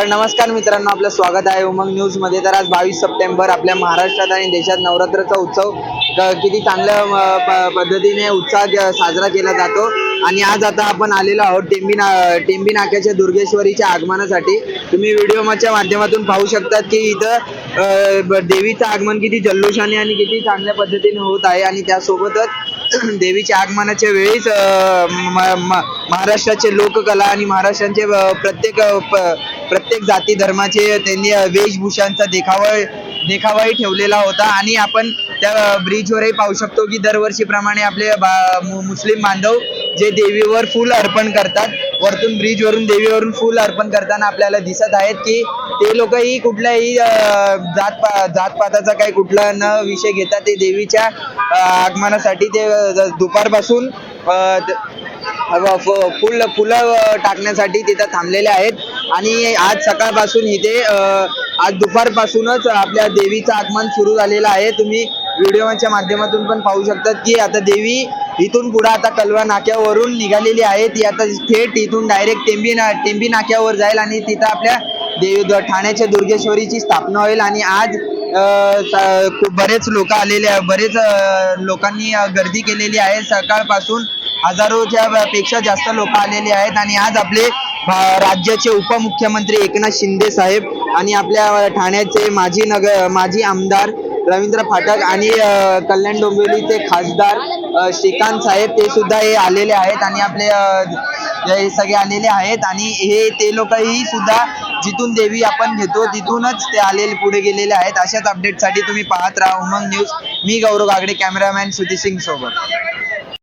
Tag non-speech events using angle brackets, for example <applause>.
तर नमस्कार मित्रांनो आपलं स्वागत आहे उमंग न्यूजमध्ये तर आज बावीस सप्टेंबर आपल्या महाराष्ट्रात आणि देशात नवरात्राचा उत्सव किती चांगल्या प- पद्धतीने उत्साह साजरा केला जातो. आणि आज आता आपण आलेलो आहोत टेंबी ना टेंबी नाक्याच्या दुर्गेश्वरीच्या आगमनासाठी. तुम्ही व्हिडिओच्या माध्यमातून पाहू शकतात की इथं देवीचं आगमन किती जल्लोषाने आणि किती चांगल्या पद्धतीने होत आहे. आणि त्यासोबतच <clears throat> देवीच्या आगमनाच्या वेळीच म- म- महाराष्ट्राचे लोककला आणि महाराष्ट्राचे प्रत्येक प- प्रत्येक जाती धर्माचे त्यांनी वेशभूषांचा देखावा देखावाही ठेवलेला होता. आणि आपण त्या ब्रिजवरही पाहू शकतो की दरवर्षीप्रमाणे आपले बा- मु- मुस्लिम बांधव जे देवीवर फुल अर्पण करतात वरतून ब्रिजवरून देवीवरून फुल अर्पण करताना आपल्याला दिसत आहेत की ते लोकही कुठल्याही जात जात जातपाताचा काही कुठला न विषय घेता ते देवीच्या आगमनासाठी ते दुपारपासून फ- फुल फुलं टाकण्यासाठी तिथं थांबलेले आहेत. आणि आज सकाळपासून इथे आज दुपारपासूनच आपल्या देवीचं आगमन सुरू झालेलं आहे. तुम्ही व्हिडिओच्या माध्यमातून पण पाहू शकतात की आता देवी इथून पुढे आता कलवा नाक्यावरून निघालेली आहे. ती आता थेट इथून डायरेक्ट टेंबी ना टेंबी नाक्यावर जाईल आणि तिथं आपल्या देवी ठाण्याच्या दुर्गेश्वरीची स्थापना होईल. आणि आज खूप बरेच लोक आलेले आहे. बरेच लोकांनी गर्दी केलेली आहे. सकाळपासून हजारोच्या पेक्षा जास्त लोक आलेले आहेत. आणि आज आपले राज्याचे उपमुख्यमंत्री एकनाथ शिंदे साहेब आणि आपल्या ठाण्याचे माजी नगर माजी आमदार रवींद्र फाटक आणि कल्याण डोंबिवलीचे खासदार श्रीकांत साहेब ते सुद्धा हे आलेले आहेत आणि आपले हे सगळे आलेले आहेत आणि हे ते लोकही सुद्धा जिथून देवी आपण घेतो तिथूनच ते आलेले पुढे गेलेले आहेत. अशाच अपडेटसाठी तुम्ही पाहत राहा उमंग न्यूज. मी गौरव गागडे कॅमेरामॅन श्रुती सिंग सोबत.